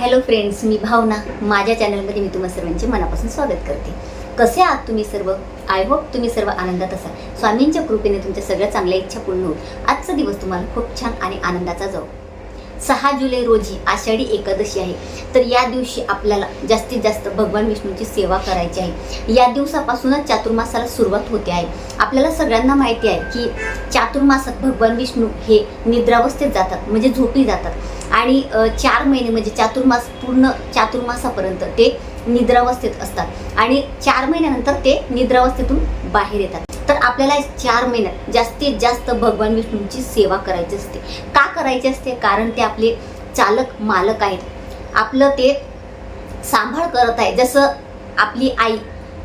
Hello friends मी भावना. माझ्या चॅनलमध्ये मी तुम्हा सर्वांचे मनापासून स्वागत करते. कसे आहात तुम्ही सर्व? आय होप तुम्ही सर्व आनंदात असाल. स्वामींच्या कृपेने तुमच्या सगळ्या चांगल्या इच्छा पूर्ण होत आजचा दिवस तुम्हाला खूप छान आणि आनंदाचा जाऊ सहा जुलै रोजी आषाढी एकादशी आहे. तर या दिवशी आपल्याला जास्तीत जास्त भगवान विष्णूची सेवा करायची आहे. या दिवसापासूनच चातुर्मासाला सुरुवात होते आहे. आपल्याला सगळ्यांना माहिती आहे की चातुर्मासात भगवान विष्णू हे निद्रावस्थेत जातात म्हणजे झोपी जातात. आणि चार महिने म्हणजे चातुर्मास पूर्ण चातुर्मासापर्यंत ते निद्रावस्थेत असतात. आणि चार महिन्यानंतर ते निद्रावस्थेतून बाहेर येतात. तर आपल्याला चार महिन्यात जास्तीत जास्त भगवान विष्णूंची सेवा करायची असते. का करायची असते? कारण ते आपले चालक मालक आहेत. आपलं ते सांभाळ करत आहे. जसं आपली आई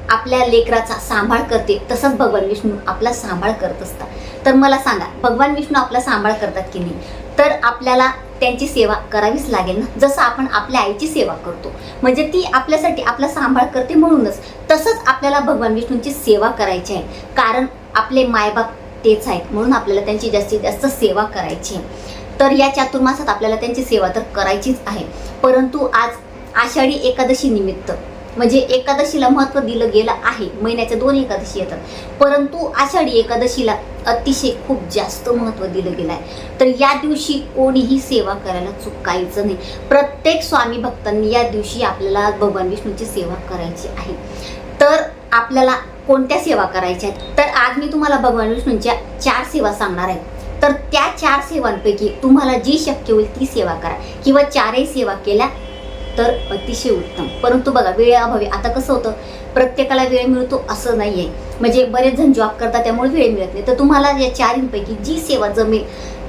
आपल्या लेकराचा सांभाळ करते तसंच भगवान विष्णू आपला सांभाळ करत असतात. तर मला सांगा भगवान विष्णू आपला सांभाळ करतात की नाही? तर आपल्याला त्यांची सेवा करावीच लागेल ना? जसं आपण आपल्या आईची सेवा करतो. म्हणजे ती आपल्यासाठी आपला सांभाळ करते म्हणूनच. तसंच आपल्याला भगवान विष्णूंची सेवा करायची आहे. कारण आपले मायबाप तेच आहेत. म्हणून आपल्याला त्यांची जास्तीत जास्त सेवा करायची आहे. तर या चातुर्मासात आपल्याला त्यांची सेवा तर करायचीच आहे. परंतु आज आषाढी एकादशी निमित्त म्हणजे एकादशीला महत्त्व दिलं गेलं आहे. महिन्याच्या दोन एकादशी येतात. परंतु आषाढी एकादशीला अतिशय खूप जास्त महत्त्व दिलं गेलं आहे. तर या दिवशी कोणीही सेवा करायला चुकायचं नाही. प्रत्येक स्वामी भक्तांनी या दिवशी आपल्याला भगवान विष्णूची सेवा करायची आहे. तर आपल्याला कोणत्या सेवा करायच्या आहेत? तर आज मी तुम्हाला भगवान विष्णूंच्या चार सेवा सांगणार आहे. तर त्या चार सेवांपैकी तुम्हाला जी शक्य होईल ती सेवा करा. किंवा चारही सेवा केल्या तर अतिशय उत्तम. परंतु बघा वेळेअभावी आता कसं होतं? प्रत्येकाला वेळ मिळतो असं नाही आहे म्हणजे बरेच जण जॉब करतात त्यामुळे वेळ मिळत नाही. तर तुम्हाला या चारींपैकी जी सेवा जमेल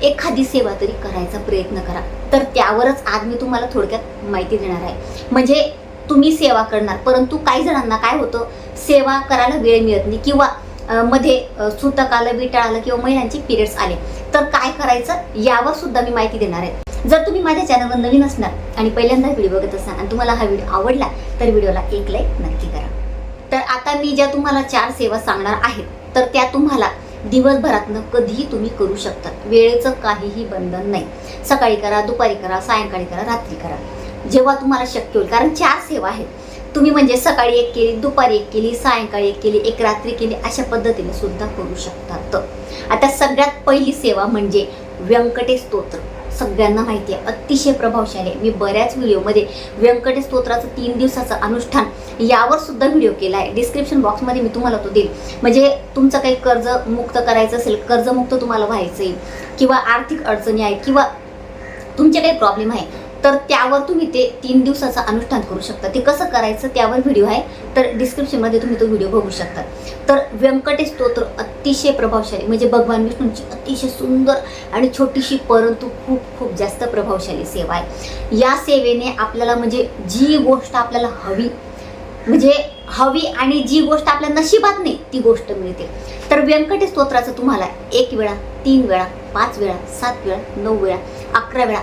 एखादी सेवा तरी करायचा प्रयत्न करा. तर त्यावरच आज मी तुम्हाला थोडक्यात माहिती देणार आहे. म्हणजे तुम्ही सेवा करणार परंतु काही जणांना काय होतं? सेवा करायला वेळ मिळत नाही किंवा मध्ये सुतक आलं बिटाळ आलं किंवा महिलांचे पिरियड्स आले. तर काय करायचं? यावर सुद्धा मी माहिती देणार आहे. जर तुम्ही माझ्या चॅनलवर नवीन असणार आणि पहिल्यांदा व्हिडिओ बघत असणार आणि तुम्हाला हा व्हिडिओ आवडला तर व्हिडिओला एक लाईक नक्की करा. तर आता मी ज्या तुम्हाला चार सेवा सांगणार आहेत तर त्या तुम्हाला दिवसभरातनं कधीही तुम्ही करू शकता. वेळेचं काहीही बंधन नाही. सकाळी करा दुपारी करा सायंकाळी करा रात्री करा. जेव्हा तुम्हाला शक्य होईल कारण चार सेवा आहेत. तुम्ही म्हणजे सकाळी एक केली दुपारी एक केली सायंकाळी एक केली एक रात्री केली अशा पद्धतीने सुद्धा करू शकतात. आता सगळ्यात पहिली सेवा म्हणजे व्यंकटेश स्तोत्र. सगळ्यांना माहिती आहे. अतिशय प्रभावशाली आहे. मी बऱ्याच व्हिडिओमध्ये व्यंकटेश स्तोत्राचं तीन दिवसाचं अनुष्ठान यावर सुद्धा व्हिडिओ केला आहे. डिस्क्रिप्शन बॉक्समध्ये मी तुम्हाला तो देईल. म्हणजे तुमचं काही कर्ज मुक्त करायचं असेल कर्जमुक्त तुम्हाला व्हायचं आहे किंवा आर्थिक अडचणी आहेत किंवा तुमचे काही प्रॉब्लेम आहे तर त्यावर तुम्ही ते तीन दिवसाचं अनुष्ठान करू शकता. ते कसं करायचं त्यावर व्हिडिओ आहे तर डिस्क्रिप्शनमध्ये तुम्ही तो व्हिडिओ बघू शकता. तर व्यंकटेश स्तोत्र अतिशय प्रभावशाली म्हणजे भगवान विष्णूंची अतिशय सुंदर आणि छोटीशी परंतु खूप खूप जास्त प्रभावशाली सेवा आहे. या सेवेने आपल्याला म्हणजे जी गोष्ट आपल्याला हवी म्हणजे हवी आणि जी गोष्ट आपल्या नशिबात नाही ती गोष्ट मिळते. तर व्यंकटेश स्तोत्राचं तुम्हाला एक वेळा तीन वेळा पाच वेळा सात वेळा नऊ वेळा अकरा वेळा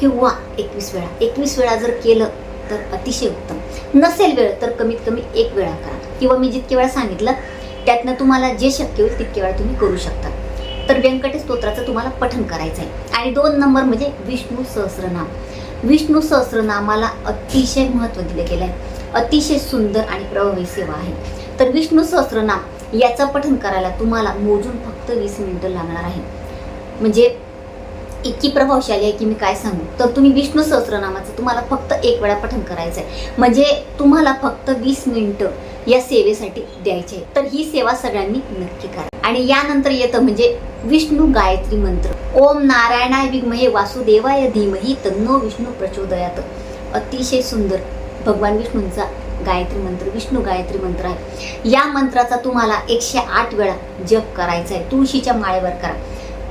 किंवा एकवीस वेळा. एकवीस वेळा जर केलं तर अतिशय उत्तम. नसेल वेळ तर कमीत कमी एक वेळा करा. किंवा मी जितके वेळा सांगितलं त्यातनं तुम्हाला जे शक्य होईल तितके वेळा तुम्ही करू शकता. तर व्यंकटेश स्तोत्राचं तुम्हाला पठन करायचं आहे आणि दोन नंबर म्हणजे विष्णू सहस्रनाम. विष्णू सहस्रनामाला अतिशय महत्त्व दिलं गेलं आहे अतिशय सुंदर आणि प्रभावी सेवा आहे. तर विष्णू सहस्रनाम याचं पठन करायला तुम्हाला मोजून फक्त वीस मिनिटं लागणार आहे. म्हणजे इतकी प्रभावशाली आहे की मी काय सांगू? तर तुम्ही विष्णू सहस्रनामाचं तुम्हाला फक्त एक वेळा पठण करायचं आहे म्हणजे तुम्हाला फक्त वीस मिनिटं या सेवेसाठी द्यायचे आहे तर ही सेवा सगळ्यांनी नक्की करा. आणि यानंतर येतं म्हणजे विष्णू गायत्री मंत्र. ओम नारायणाय विद्महे वासुदेवाय धीमही तन्नो विष्णू प्रचोदयात. अतिशय सुंदर भगवान विष्णूंचा गायत्री मंत्र विष्णू गायत्री मंत्र आहे. या मंत्राचा तुम्हाला एकशे आठ वेळा जप करायचा आहे तुळशीच्या माळेवर करा.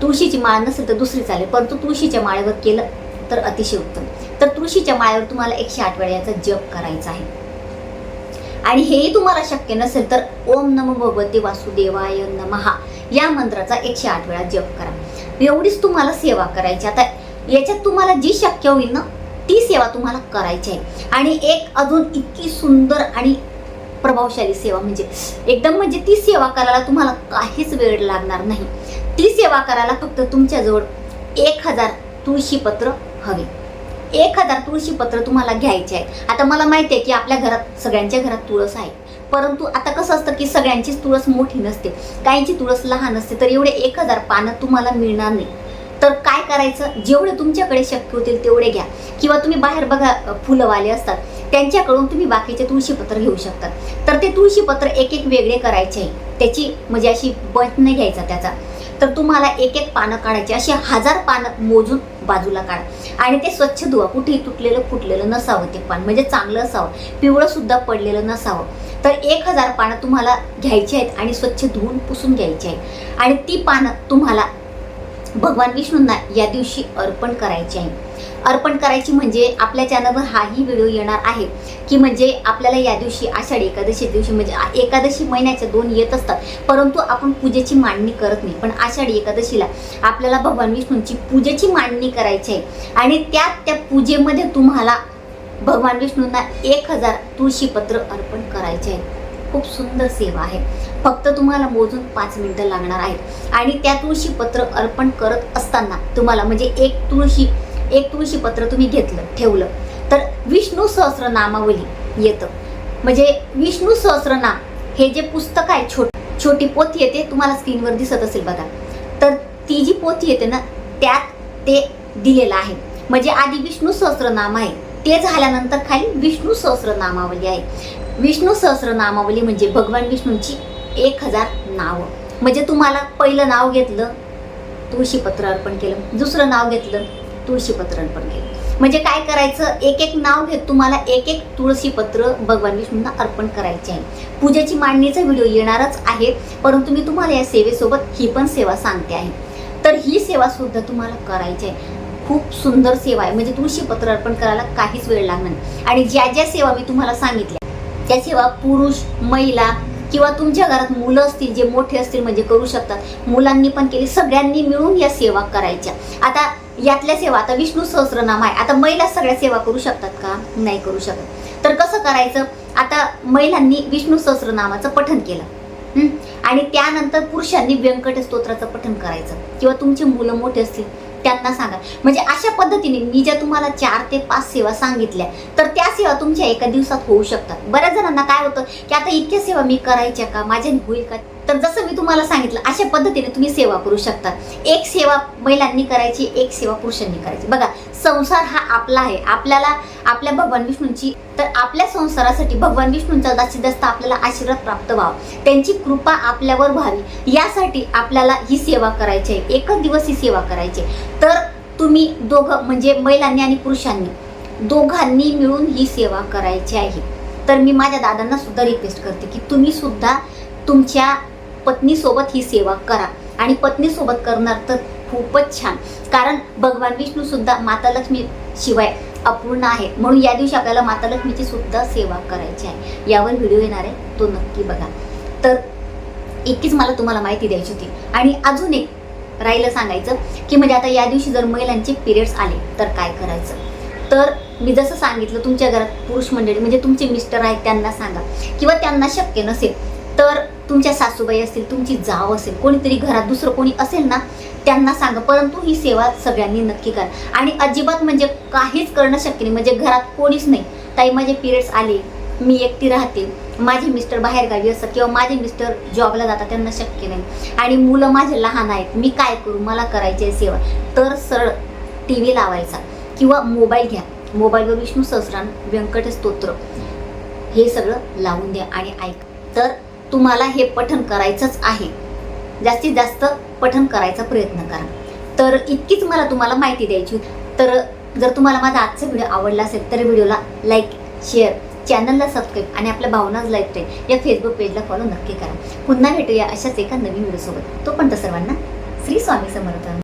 तुळशीची माळ नसेल तर दुसरी चालेल परंतु तुळशीच्या माळेवर केलं तर अतिशय उत्तम. तर तुळशीच्या माळेवर तुम्हाला एकशे आठ वेळा याचा जप करायचा आहे. आणि हेही तुम्हाला शक्य नसेल तर ओम नमो भगवते वासुदेवाय नमहा या मंत्राचा एकशे आठ वेळा जप करा. एवढीच तुम्हाला सेवा करायची. आता याच्यात तुम्हाला जी शक्य होईल ना ती सेवा तुम्हाला करायची आहे. आणि एक अजून इतकी सुंदर आणि प्रभावशाली सेवा म्हणजे एकदम म्हणजे ती सेवा करायला तुम्हाला काहीच वेळ लागणार नाही. ती सेवा करायला फक्त तुमच्याजवळ एक हजार तुळशीपत्र हवे. एक हजार तुळशीपत्र तुम्हाला घ्यायचे आहे आता मला माहिती आहे की आपल्या घरात सगळ्यांच्या घरात तुळस आहे. परंतु आता कसं असतं की सगळ्यांचीच तुळस मोठी नसते. काहींची तुळस लहान असते तर एवढे एक हजार पानं तुम्हाला मिळणार नाही. तर काय करायचं? जेवढे तुमच्याकडे शक्य होतील तेवढे घ्या. किंवा तुम्ही बाहेर बघा फुलंवाले असतात त्यांच्याकडून तुम्ही बाकीचे तुळशीपत्र घेऊ शकतात. तर ते तुळशीपत्र एक एक वेगळे करायचे आहे. त्याची म्हणजे अशी बंच नाही घ्यायचा त्याचा. तर तुम्हाला एक एक पानं काढायची असे हजार पानं मोजून बाजूला काढा. आणि ते स्वच्छ धुवा. कुठेही तुटलेलं फुटलेलं नसावं ते पान. म्हणजे चांगलं असावं. पिवळंसुद्धा पडलेलं नसावं. तर एक हजार पानं तुम्हाला घ्यायची आहेत आणि स्वच्छ धुवून पुसून घ्यायची आहेत. आणि ती पानं तुम्हाला भगवान विष्णूंना या दिवशी अर्पण करायची आहे. अर्पण करायची म्हणजे आपल्या चॅनलवर हाही व्हिडिओ येणार आहे. की म्हणजे आपल्याला या दिवशी आषाढी एकादशी दिवशी म्हणजे एकादशी महिन्याच्या दोन येत असतात. परंतु आपण पूजेची मांडणी करत नाही. पण आषाढी एकादशीला आपल्याला भगवान विष्णूंची पूजेची मांडणी करायची आहे. आणि त्यात त्या पूजेमध्ये तुम्हाला भगवान विष्णूंना एक हजार तुळशीपत्र अर्पण करायचे आहे. खूप सुंदर सेवा आहे. फक्त तुम्हाला मोजून पाच मिनटं लागणार आहेत. आणि त्या तुळशीपत्र अर्पण करत असताना तुम्हाला म्हणजे एक तुळशी एक तुळशी पत्र तुम्ही घेतलं ठेवलं. तर विष्णू सहस्रनामावली येतं. म्हणजे विष्णू सहस्रनाम हे जे पुस्तक आहे छोट छोटी पोथी येते तुम्हाला स्क्रीनवर दिसत असेल बघा. तर ती जी पोथी येते ना त्यात ते दिलेलं आहे. म्हणजे आधी विष्णू सहस्रनाम आहे ते झाल्यानंतर खाली विष्णू सहस्रनामावली आहे. विष्णू सहस्रनामावली म्हणजे भगवान विष्णूंची एक हजार नावं. म्हणजे तुम्हाला पहिलं नाव घेतलं तुळशीपत्र अर्पण केलं दुसरं नाव घेतलं तुळशीपत्र अर्पण केलं म्हणजे काय करायचं? एक एक नाव घेत तुम्हाला एक एक तुळशीपत्र भगवान विष्णूंना अर्पण करायचे आहे. पूजेची मांडणीचा व्हिडिओ येणारच आहे परंतु मी तुम्हाला या सेवेसोबत ही पण सेवा सांगते आहे. तर ही सेवा सुद्धा तुम्हाला करायची आहे. खूप सुंदर सेवा आहे. म्हणजे तुळशीपत्र अर्पण करायला काहीच वेळ लागणार नाही. आणि ज्या ज्या सेवा मी तुम्हाला सांगितल्या त्या सेवा पुरुष महिला किंवा तुमच्या घरात मुलं असतील जे मोठे असतील म्हणजे करू शकतात. मुलांनी पण केली सगळ्यांनी मिळून या सेवा करायच्या. आता यातल्या सेवा आता विष्णू सहस्रनाम आहे. आता महिला सगळ्या सेवा करू शकतात का? नाही करू शकत. तर कसं करायचं? आता महिलांनी विष्णू सहस्रनामाचं पठन केलं. आणि त्यानंतर पुरुषांनी व्यंकट स्तोत्राचं पठन करायचं. किंवा तुमची मुलं मोठे असतील त्यांना सांगा. म्हणजे अशा पद्धतीने मी ज्या तुम्हाला चार ते पाच सेवा सांगितल्या तर त्या सेवा तुमच्या एका दिवसात होऊ शकतात. बऱ्याच जणांना काय होतं की आता इतक्या सेवा मी करायच्या का? माझ्याने होईल का? तर जसं मी तुम्हाला सांगितलं अशा पद्धतीने तुम्ही सेवा करू शकता. एक सेवा महिलांनी करायची एक सेवा पुरुषांनी करायची. बघा संसार हा आपला आहे. आपल्याला आपल्या भगवान विष्णूंची तर आपल्या संसारासाठी भगवान विष्णूंचा जास्तीत जास्त आपल्याला आशीर्वाद प्राप्त व्हावा. त्यांची कृपा आपल्यावर व्हावी. यासाठी आपल्याला ही सेवा करायची आहे. एकच दिवस ही सेवा करायची आहे. तर तुम्ही दोघं म्हणजे महिलांनी आणि पुरुषांनी दोघांनी मिळून ही सेवा करायची आहे. तर मी माझ्या दादांना सुद्धा रिक्वेस्ट करते की तुम्ही सुद्धा तुमच्या पत्नीसोबत ही सेवा करा. आणि पत्नीसोबत करणार तर खूपच छान. कारण भगवान विष्णू सुद्धा माता लक्ष्मी शिवाय अपूर्ण आहे. म्हणून या दिवशी आपल्याला माता लक्ष्मीची सुद्धा सेवा करायची आहे. यावर व्हिडिओ येणार आहे. तो नक्की बघा. तर इतकीच मला तुम्हाला माहिती द्यायची होती. आणि अजून एक राहिलं सांगायचं की म्हणजे आता या दिवशी जर महिलांचे पिरियड्स आले तर काय करायचं? तर मी जसं सांगितलं तुमच्या घरात पुरुष मंडळी म्हणजे तुमचे मिस्टर आहेत त्यांना सांगा. किंवा त्यांना शक्य नसेल तर तुमच्या सासूबाई असतील तुमची जाव असेल कोणीतरी घरात दुसरं कोणी असेल ना त्यांना सांगा. परंतु ही सेवा सगळ्यांनी नक्की करा. आणि अजिबात म्हणजे काहीच करणं शक्य नाही. म्हणजे घरात कोणीच नाही. ताई माझे पिरियड्स आले. मी एकटी राहते. माझे मिस्टर बाहेरगावी असतात किंवा माझे मिस्टर जॉबला जातात त्यांना शक्य नाही. आणि मुलं माझे लहान आहेत. मी काय करू? मला करायची आहे सेवा. तर सरळ टी व्ही लावायचा किंवा मोबाईल घ्या. मोबाईलवर विष्णू सहस्रान व्यंकट स्तोत्र. हे सगळं लावून द्या आणि ऐक. तर तुम्हाला हे पठण करायचंच आहे. जास्तीत जास्त पठन करायचा प्रयत्न करा. तर इतकीच मला तुम्हाला माहिती द्यायची तर जर तुम्हाला माझा आजचा व्हिडिओ आवडला असेल तर व्हिडिओला लाईक शेअर चॅनलला सबस्क्राईब आणि आपल्या भावनाज लाईफ ट्रेन या फेसबुक पेजला फॉलो नक्की करा. पुन्हा भेटूया अशाच एका नवीन व्हिडिओसोबत. तोपर्यंत सर्वांना श्री स्वामी समर्थ.